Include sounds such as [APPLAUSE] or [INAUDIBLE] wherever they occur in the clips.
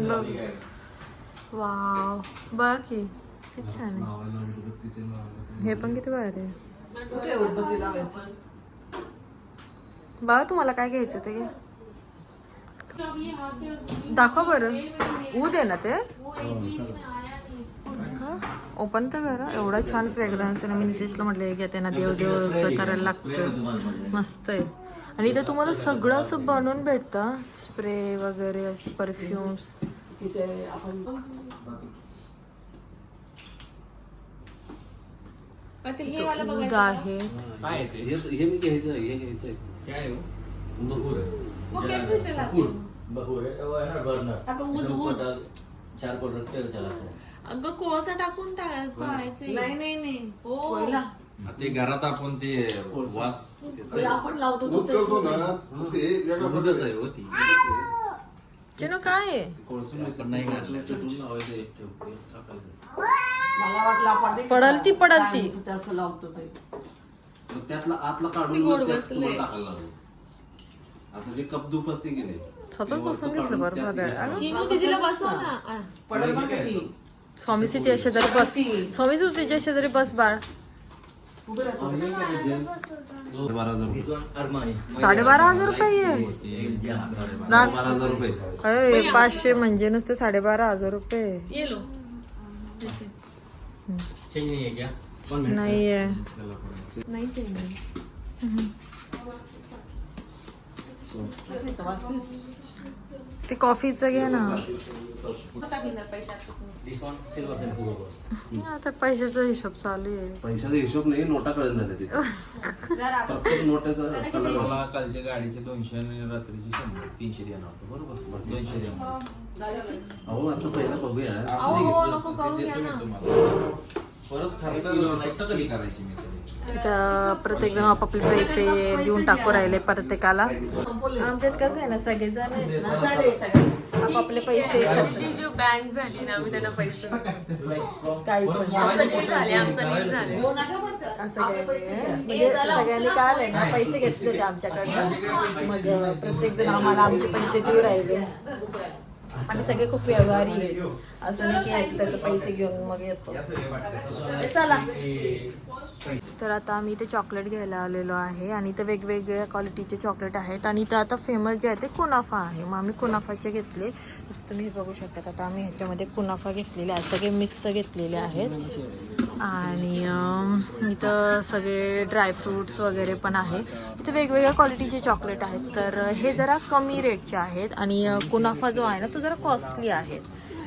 बघ वाव बघ की किती छान आहे हे पण किती भारी आहे बाबा तुम्हाला काय घ्यायचं ते घ्या दाखव बरं ऊ दे ना ते ओपन तर करा एवढा छान फ्रेग्रन्स आहे ना मी नितेशला म्हटलं की त्यांना देव देवचं करायला लागतं मस्त आहे आणि इथे तुम्हाला सगळं असं बनवून भेटतं स्प्रे वगैरे असे परफ्युम्स तिथे आपण दूध आहे. काय ते? हे हे मी घ्यायचं हे घ्यायचंय काय बहूर आहे. बहूर. बहूर है वो है ना बर्नर. अगं, ऊद, ऊद. चार को रखते हुए चलाते हैं अगं कोळसा टाकून नाही नाही नाही. हो. कोयला. ते घरात आपण ते वास आपण लावतो तो करतो. ना ते वेगळ्या दूधच आहे प्रकारे हो ती. चिनो काय आहे कोळसा पण नाही घातलं. पेटून लावायचं एक ठेव एक टाकायचं मला वाटलं आपण ते पडल ती, पडल ती. कायमचं ते असं लावतो ते मग त्यातला आतला काढून ती गोड मग त्यात बसलंय. तुम्हाला टाकायला लागलं आता जे कप दूप असते की नाही स्वतःच ते वरचं बसून घेतलं काढून बरं त्यात बरं. हे अरे. चिनू दीदीला बसव ना आ. पडल बरं का ती स्वामी तिच्या शेजारी बस स्वामी तू तिच्या शेजारी बस बाळ उभं राहतो क्या? बारा हजार रुपये साडेबारा हजार रुपये आहे ना- बारा हजार रुपये अरे पाचशे म्हणजे नुसते साडेबारा हजार रुपये. ये लो ऐसे. चेंज नाही आहे. क्या नाही. ते कॉफीचं घे ना. आता पैशाचा हिशोब चालू आहे. पैशाचा हिशोब नाही नोटा कळून झाले प्रत्येक नोटाचा कलर मला कालच्या गाडीचे दोनशे आणि रात्रीचे शंभर तीनशे देणार होतं बरोबर? दोनशे देणार अहो आता पहिला बघूया. परत खर्च करायची मी इथं प्रत्येक जण आपापले पैसे देऊन टाकू राहिले प्रत्येकाला आमच्यात कसं आहे ना सगळेजण. आपापले पैसे बँक झाली ना मी त्यांना पैसे काही पण? असं काही. म्हणजे सगळ्यांनी काय आलंय ना पैसे घेतले होते आमच्याकडनं मग प्रत्येक जण आम्हाला आमचे पैसे देऊ राहिले आणि सगळे खूप व्यवहारी आहेत. असं नाही की त्याचे पैसे घेऊन मग येतो. चला. तर आता आम्ही इथे चॉकलेट घ्यायला आलेलो आहे आणि इथे वेगवेगळ्या क्वालिटीचे चॉकलेट आहेत. आणि इथं आता फेमस जे आहे ते कुनाफा आहे. मग आम्ही कुनाफाचे घेतले. जसं तुम्ही हे बघू शकता आता आम्ही ह्याच्यामध्ये कुनाफा घेतलेले आहे सगळे मिक्स घेतलेले आहेत. आणि इथं सगळे ड्रायफ्रूट्स वगैरे पण आहे इथे वेगवेगळ्या क्वालिटीचे चॉकलेट आहेत. तर हे जरा कमी रेटचे आहेत. आणि कुनाफा जो आहे ना तो जरा कॉस्टली आहे.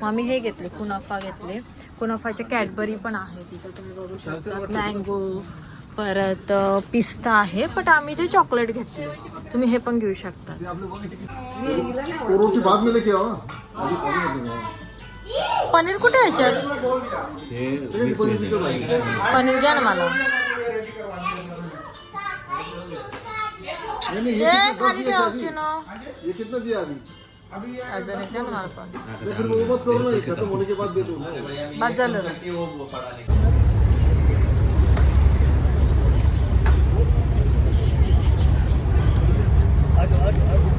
मग आम्ही हे घेतले कुनाफा घेतले. कुनाफाचे कॅडबरी पण आहेत इथं. तुम्ही बघू शकता. मँगो परत पिस्ता आहे. बट आम्ही ते चॉकलेट घेतले. तुम्ही हे पण घेऊ शकता. पनीर कुठे याच्यात पनीर घ्या ना मला खाली द्यावची ना अजून एक द्या ना मला पण बाद झालं Aduh, aduh, aduh.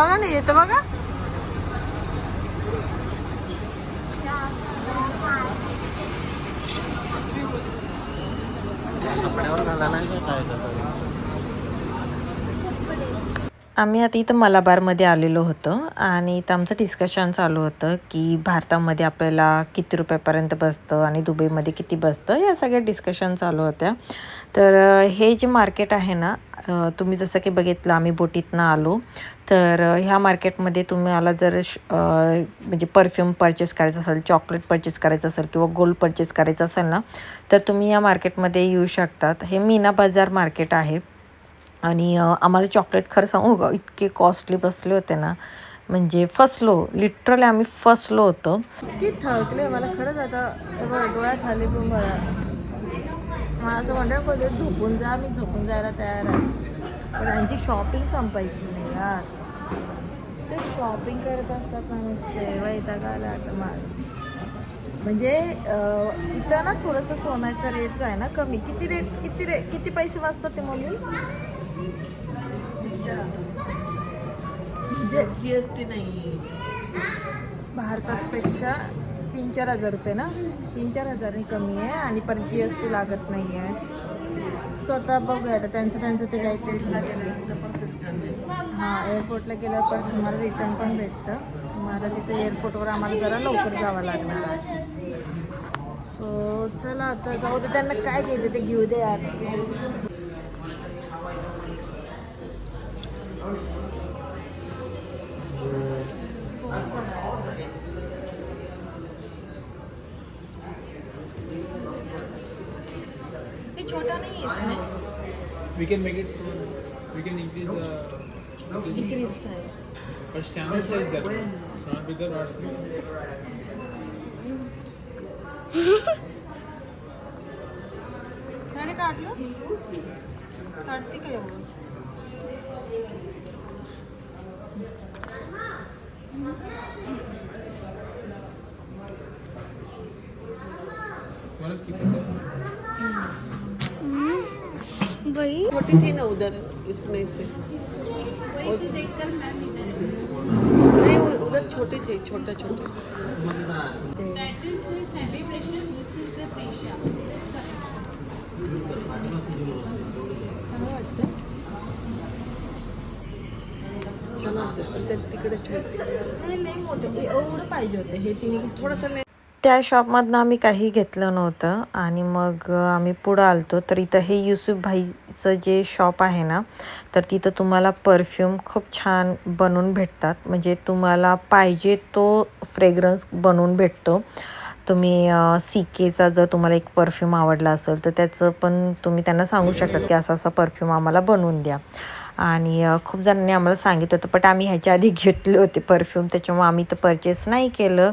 बघा ना येतं बघा. कपड्यावर घालायला आहे काय कसं आम्ही आता इथं मलाबारमध्ये आलेलो होतो आणि इथं आमचं डिस्कशन चालू होतं की भारतामध्ये आपल्याला किती रुपयापर्यंत बसतं आणि दुबईमध्ये किती बसतं या सगळ्या डिस्कशन चालू होत्या. तर हे जे मार्केट आहे ना तुम्ही जसं की बघितलं आम्ही बोटीतनं आलो. तर ह्या मार्केटमध्ये तुम्हाला जर श- म्हणजे परफ्यूम परचेस करायचं असेल चॉकलेट परचेस करायचं असेल किंवा गोल्ड परचेस करायचं असेल ना तर तुम्ही या मार्केटमध्ये येऊ शकतात. हे मीना बाजार मार्केट आहे. आणि आम्हाला चॉकलेट खरं सांगू का इतके कॉस्टली बसले होते ना. म्हणजे फसलो लिटरली आम्ही फसलो होतो. किती थकले मला खरंच आता हे डोळ्यात खाली पण बघा मला असं म्हणतात कधी झोपून जा मी झोपून जायला तयार आहे. पण यांची शॉपिंग संपायची नाही यार. ते शॉपिंग करत असतात ना येता वैताग आला आता मला म्हणजे इथं ना थोडंसं सोन्याचा रेट जो आहे ना कमी. किती रेट किती रेट किती पैसे वाचतात ते मम्मी म्हणजे टी नाही. भारतापेक्षा तीन चार हजार रुपये ना? तीन चार हजारने कमी आहे आणि परत जी एस टी लागत नाही आहे. स्वतः बघूया आता त्यांचं त्यांचं ते काहीतरी हां एअरपोर्टला गेल्यावर परत तुम्हाला रिटर्न पण भेटतं. मला तिथे एअरपोर्टवर आम्हाला जरा लवकर जावं लागणार आहे. सो चला आता जाऊ दे त्यांना काय घ्यायचं ते घेऊ दे यार. छोटा नहीं है इसमें। We can make it we can increase decrease size per standard size that it's not bigger और स्मॉल थोड़े काट लो। काटती क्या हो What if you up? छोटी थी ना उधर इसमें से। नहीं वो उधर छोटी थी छोटा छोटा। छान वाटतं पण त्या तिकडे छोटे। हे लई मोठं हे एवढं पाहिजे होते हे तिने थोडंसं त्या शॉपमधनं आम्ही काही घेतलं नव्हतं. आणि मग आम्ही पुढं आलतो. तर इथं हे युसुफ भाईचं जे शॉप आहे ना तर तिथं तुम्हाला परफ्यूम खूप छान बनवून भेटतात. म्हणजे तुम्हाला पाहिजे तो फ्रेग्रन्स बनवून भेटतो. तुम्ही सी केचा जर तुम्हाला एक परफ्यूम आवडला असेल तर त्याचं पण तुम्ही त्यांना सांगू शकतात की असा असा परफ्यूम आम्हाला बनवून द्या. आणि खूप जणांनी आम्हाला सांगितलं होतं बट आम्ही ह्याच्या आधी [LAUGHS] घेतले होते परफ्यूम त्याच्यामुळे आम्ही तर परचेस नाही केलं.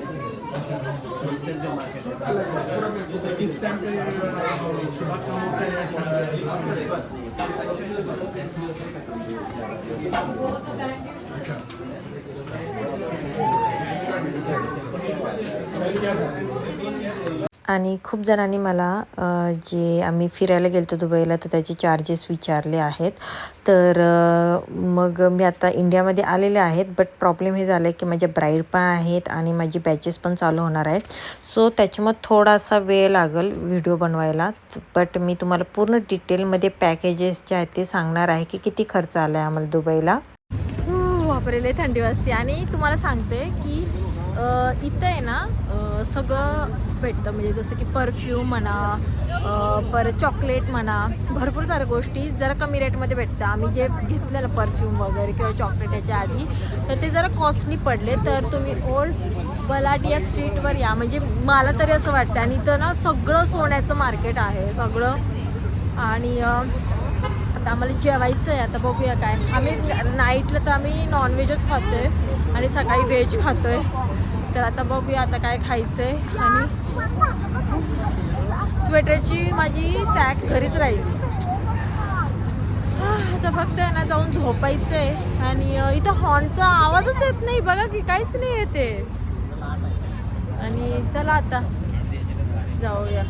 हे घ्या. छान वाटतं किस टाइम पे सुबह का होता है या शाम आणि खूप जणांनी मला जे आम्ही फिरायला गेलतो दुबईला तर त्याचे चार्जेस विचारले आहेत. तर मग मी आता इंडियामध्ये आलेले आहेत बट प्रॉब्लेम हे झालं आहे की माझ्या ब्राईड पण आहेत आणि माझी बॅचेस पण चालू होणार आहेत. सो त्याच्यामुळे थोडासा वेळ लागेल व्हिडिओ बनवायला बट मी तुम्हाला पूर्ण डिटेलमध्ये पॅकेजेस जे आहेत ते सांगणार आहे की किती खर्च आला आहे आम्हाला दुबईला. वापरेल आहे थंडी वाजते आणि तुम्हाला सांगते की इथं आहे ना सगळं भेटतं. म्हणजे जसं की परफ्यूम म्हणा परत चॉकलेट म्हणा भरपूर साऱ्या गोष्टी जरा कमी रेटमध्ये भेटतं आम्ही जे घेतलेलं परफ्यूम वगैरे किंवा चॉकलेट याच्या आधी तर ते जरा कॉस्टली पडले. तर तुम्ही ओल्ड बलाडिया स्ट्रीटवर या. म्हणजे मला तरी असं वाटतं. आणि इथं ना सगळं सोन्याचं मार्केट आहे. सगळं. आणि आता आम्हाला जेवायचं आहे आता बघूया काय. आम्ही नाईटला तर आम्ही नॉनव्हेजच खातो आहे आणि सकाळी व्हेज खातो आहे तर आता बघूया आता काय खायचंय. आणि स्वेटरची माझी सॅक घरीच राहिली. आता फक्त आहे ना जाऊन झोपायचंय. आणि इथं हॉर्नचा आवाजच येत नाही. बघा की काहीच नाही येते. आणि चला आता जाऊया.